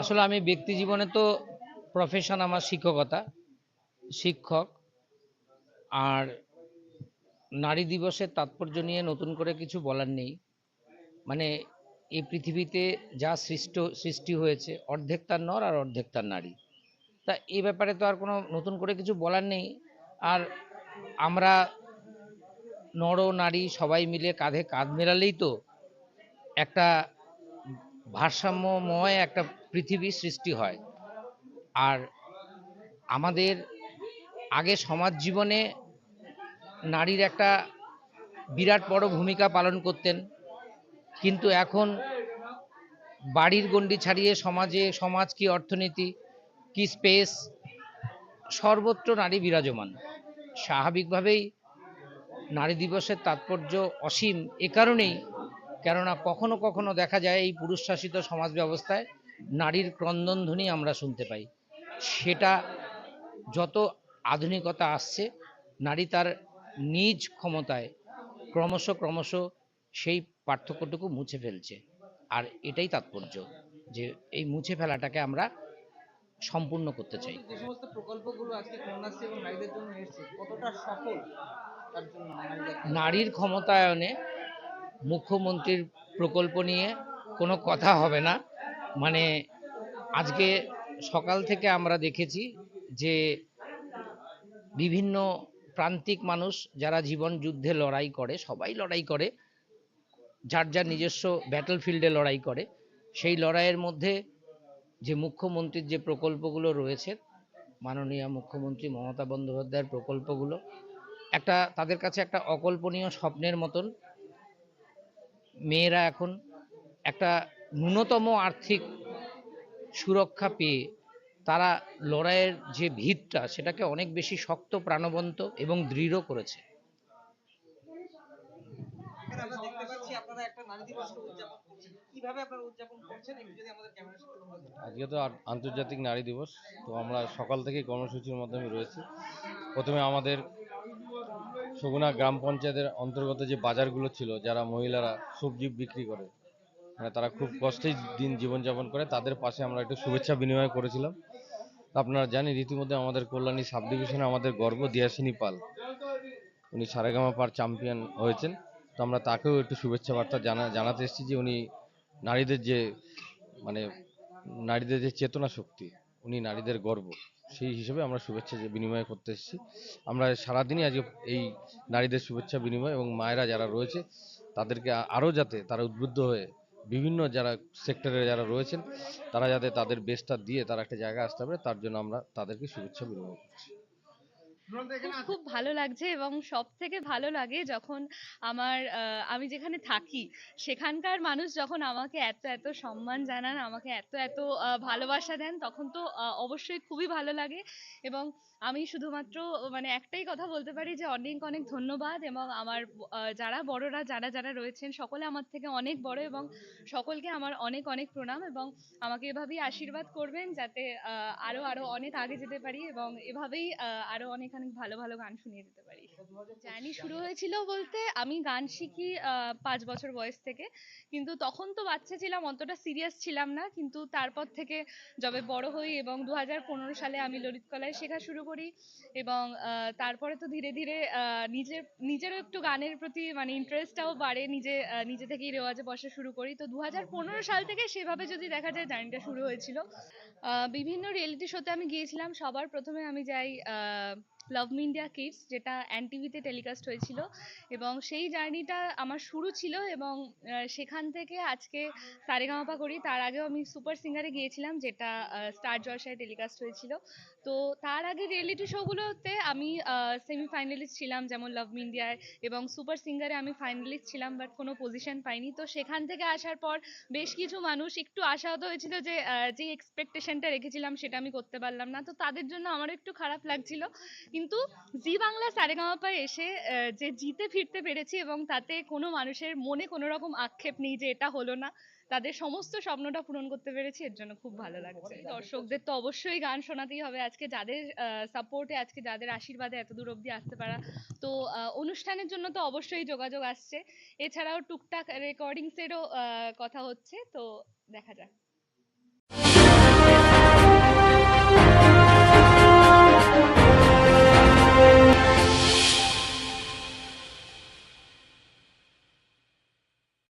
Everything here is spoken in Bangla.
আসলে আমি ব্যক্তি জীবনে তো প্রফেশন আমার শিক্ষকতা, শিক্ষক, আর নারী দিবসের তাৎপর্য নিয়ে নতুন করে কিছু বলার নেই। মানে এই পৃথিবীতে যা সৃষ্ট, সৃষ্টি হয়েছে, অর্ধেক তার নর আর অর্ধেক তার নারী। তা এই ব্যাপারে তো আর কোনো নতুন করে কিছু বলার নেই। আর আমরা নর, নারী সবাই মিলে কাঁধে কাঁধ মেলালেই তো একটা ভারসাম্যময় একটা পৃথিবী সৃষ্টি হয়। আর আমাদের আগে সমাজ জীবনে নারীর একটা বিরাট বড় ভূমিকা পালন করতেন। কিন্তু এখন বাড়ির গণ্ডি ছাড়িয়ে সমাজে, সমাজ কি অর্থনীতি, কি স্পেস, সর্বত্র নারী বিরাজমান। স্বাভাবিকভাবেই নারী দিবসের তাৎপর্য অসীম। এ কারণেই কেননা কখনো কখনো দেখা যায় এই পুরুষ শাসিত সমাজ ব্যবস্থায় নারীর ক্রন্দনধ্বনি আমরা শুনতে পাই। সেটা যত আধুনিকতা আসছে নারী তার নিজ ক্ষমতায় ক্রমশ ক্রমশ সেই পার্থক্যটুকু মুছে ফেলছে। আর এটাই তাৎপর্য যে এই মুছে ফেলাটাকে আমরা সম্পূর্ণ করতে চাই। যে সমস্ত প্রকল্পগুলো আজকে কন্যাশ্রী এবং নারীদের জন্য এসেছে কতটা সফল তার জন্য? নারীর ক্ষমতায়নে মুখ্যমন্ত্রীর প্রকল্প নিয়ে কোনো কথা হবে না। মানে আজকে সকাল থেকে আমরা দেখেছি যে বিভিন্ন প্রান্তিক মানুষ যারা জীবন যুদ্ধে লড়াই করে, সবাই লড়াই করে, যার যার নিজস্ব ব্যাটল ফিল্ডে লড়াই করে, সেই লড়াইয়ের মধ্যে যে মুখ্যমন্ত্রীর যে প্রকল্পগুলো রয়েছে, মাননীয় মুখ্যমন্ত্রী মমতা বন্দ্যোপাধ্যায়ের প্রকল্পগুলো, একটা তাদের কাছে একটা অকল্পনীয় স্বপ্নের মতন মেয়েরা এখন একটা ন্যূনতম আর্থিক সুরক্ষা পেয়ে তারা লড়াইয়ের যে ভিতটা সেটাকে অনেক বেশি শক্ত, প্রাণবন্ত এবং দৃঢ় করেছে। আজকে তো আন্তর্জাতিক নারী দিবস, তো আমরা সকাল থেকেই কর্মসূচির মাধ্যমে রয়েছি প্রথমে আমাদের সগুনা গ্রাম পঞ্চায়েতের অন্তর্গত যে বাজারগুলো ছিল, যারা মহিলারা সবজি বিক্রি করে মানে তারা খুব কষ্টেই দিন জীবনযাপন করে, তাদের পাশে আমরা একটু শুভেচ্ছা বিনিময় করেছিলাম। আপনারা জানেন রীতিমধ্যে আমাদের কল্যাণী সাব ডিভিশনে আমাদের গর্ব দিয়াসিনী পাল, উনি সারেগামা পার চ্যাম্পিয়ন হয়েছেন। তো আমরা তাকেও একটু শুভেচ্ছা বার্তা জানা, জানাতে এসেছি যে উনি নারীদের যে মানে নারীদের যে চেতনা শক্তি, উনি নারীদের গর্ব। সেই হিসেবে আমরা শুভেচ্ছা বিনিময় করতে এসেছি। আমরা সারাদিনই আজকে এই নারীদের শুভেচ্ছা বিনিময় এবং মায়েরা যারা রয়েছে, তাদেরকে আরও যাতে তারা উদ্বুদ্ধ হয়ে বিভিন্ন যারা সেক্টরে যারা রয়েছেন, তারা যাতে তাদের বেস্টটা দিয়ে তারা একটা জায়গায় আসতে পারে, তার জন্য আমরা তাদেরকে শুভেচ্ছা বিনিময় করছি। খুব খুব ভালো লাগছে এবং সব থেকে ভালো লাগে যখন আমার আহ, আমি যেখানে থাকি সেখানকার মানুষ যখন আমাকে এত এত সম্মান জানান আমাকে এত এত আহ, ভালোবাসা দেন তখন তো আহ, অবশ্যই খুবই ভালো লাগে এবং আমি শুধুমাত্র মানে একটাই কথা বলতে পারি যে অনেক অনেক ধন্যবাদ এবং আমার যারা বড়রা, যারা যারা রয়েছেন, সকলে আমার থেকে অনেক বড় এবং সকলকে আমার অনেক অনেক প্রণাম এবং আমাকে এভাবেই আশীর্বাদ করবেন যাতে আরও আরও অনেক আগে যেতে পারি এবং এভাবেই আরও অনেক অনেক ভালো ভালো গান শুনিয়ে দিতে পারি। জার্নি শুরু হয়েছিল বলতে আমি গান শিখি পাঁচ বছর বয়স থেকে। কিন্তু তখন তো বাচ্চা ছিলাম, অতটা সিরিয়াস ছিলাম না। কিন্তু তারপর থেকে যবে বড় হই এবং দু হাজার পনেরো সালে আমি ললিত কলায় শেখা শুরু করি এবং আহ, তারপরে তো ধীরে ধীরে আহ, নিজের নিজেরও একটু গানের প্রতি মানে ইন্টারেস্টটাও বাড়ে নিজে আহ, নিজে থেকেই রেওয়াজে বসা শুরু করি। তো দু হাজার পনেরো সাল থেকে সেভাবে যদি দেখা যায় জার্নিটা শুরু হয়েছিল। আহ, বিভিন্ন রিয়েলিটি শোতে আমি গিয়েছিলাম। সবার প্রথমে আমি যাই লাভ মি ইন্ডিয়া কিডস যেটা এন টিভিতে টেলিকাস্ট হয়েছিল। এবং সেই জার্নিটা আমার শুরু ছিল এবং সেখান থেকে আজকে সারেগামাপা করি। তার আগেও আমি সুপার সিঙ্গারে গিয়েছিলাম, যেটা স্টার জলসায় টেলিকাস্ট হয়েছিল। তো তার আগে রিয়েলিটি শোগুলোতে আমি সেমি ফাইনালিস্ট ছিলাম, যেমন লাভ মি ইন্ডিয়ায় এবং সুপার সিঙ্গারে আমি ফাইনালিস্ট ছিলাম বাট কোনো পজিশন পাইনি। তো সেখান থেকে আসার পর বেশ কিছু মানুষ একটু আশাহত হয়েছিল যে যে এক্সপেকটেশনটা রেখেছিলাম, সেটা আমি করতে পারলাম না। তো তাদের জন্য আমার একটু খারাপ লাগছিল। কিন্তু জি বাংলা সারেগামাপায় এসে যে জিতে ফিরতে পেরেছি এবং তাতে কোনো মানুষের মনে কোনো রকম আক্ষেপ নেই যে এটা হলো না, তাদের সমস্ত স্বপ্নটা পূরণ করতে পেরেছি, এর জন্য খুব ভালো লাগছে। দর্শকদের তো অবশ্যই গান শোনাতেই হবে, আজকে যাদের সাপোর্টে আজকে যাদের আশীর্বাদে এত দূর অবধি আসতে পারা। তো অনুষ্ঠানের জন্য তো অবশ্যই যোগাযোগ আসছে। এছাড়াও টুকটাক রেকর্ডিংসেরও কথা হচ্ছে, তো দেখা যাক।